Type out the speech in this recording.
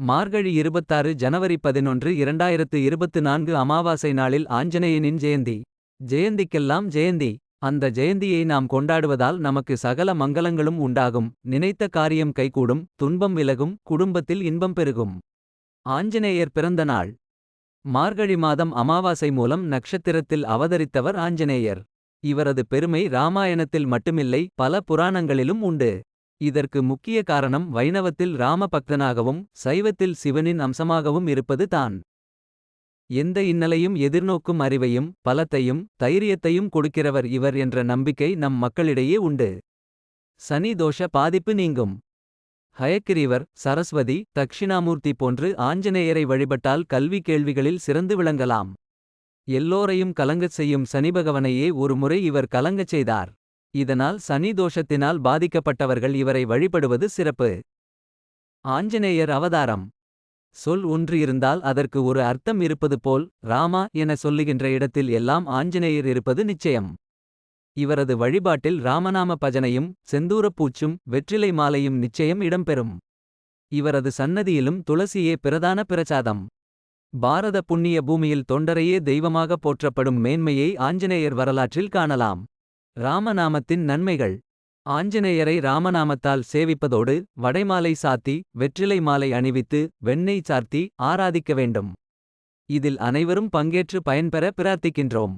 மார்கழி இருபத்தாறு ஜனவரி பதினொன்று இரண்டாயிரத்து இருபத்து நான்கு அமாவாசை நாளில் ஆஞ்சநேயனின் ஜெயந்தி. ஜெயந்திக்கெல்லாம் ஜெயந்தி. அந்த ஜெயந்தியை நாம் கொண்டாடுவதால் நமக்கு சகல மங்களங்களும் உண்டாகும். நினைத்த காரியம் கைகூடும் துன்பம் விலகும் குடும்பத்தில் இன்பம் பெருகும். ஆஞ்சநேயர் பிறந்த நாள் மார்கழி மாதம் அமாவாசை மூலம் நக்ஷத்திரத்தில் அவதரித்தவர் ஆஞ்சநேயர். இவரது பெருமை ராமாயணத்தில் மட்டுமில்லை பல புராணங்களிலும் உண்டு. இதற்கு முக்கிய காரணம் வைணவத்தில் ராம பக்தனாகவும் சைவத்தில் சிவனின் அம்சமாகவும் இருப்பது தான். எந்த இன்னலையும் எதிர்நோக்கும் அறிவையும் பலத்தையும் தைரியத்தையும் கொடுக்கிறவர் இவர் என்ற நம்பிக்கை நம் மக்களிடையே உண்டு. சனி தோஷ பாதிப்பு நீங்கும். ஹயக்கிரீவர் சரஸ்வதி தக்ஷிணாமூர்த்தி போன்று ஆஞ்சநேயரை வழிபட்டால் கல்வி கேள்விகளில் சிறந்து விளங்கலாம். எல்லோரையும் கலங்கச் செய்யும் சனிபகவனையே ஒருமுறை இவர் கலங்கச் செய்தார். இதனால் சனி தோஷத்தினால் பாதிக்கப்பட்டவர்கள் இவரை வழிபடுவது சிறப்பு. ஆஞ்சநேயர் அவதாரம் சொல் ஒன்று இருந்தால் அதற்கு ஒரு அர்த்தம் இருப்பது போல் ராமா என சொல்லுகின்ற இடத்தில் எல்லாம் ஆஞ்சநேயர் இருப்பது நிச்சயம். இவரது வழிபாட்டில் ராமநாம பஜனையும் செந்தூரப்பூச்சும் வெற்றிலை மாலையும் நிச்சயம் இடம்பெறும். இவரது சன்னதியிலும் துளசியே பிரதான பிரசாதம். பாரத புண்ணிய பூமியில் தொண்டரையே தெய்வமாக போற்றப்படும் மேன்மையை ஆஞ்சநேயர் வரலாற்றில் காணலாம். ராமநாமத்தின் நன்மைகள் ஆஞ்சநேயரை ராமநாமத்தால் சேவிப்பதோடு வடைமாலை சாத்தி வெற்றிலை மாலை அணிவித்து வெண்ணெய் சார்த்தி ஆராதிக்க வேண்டும். இதில் அனைவரும் பங்கேற்று பயன்பெற பிரார்த்திக்கின்றோம்.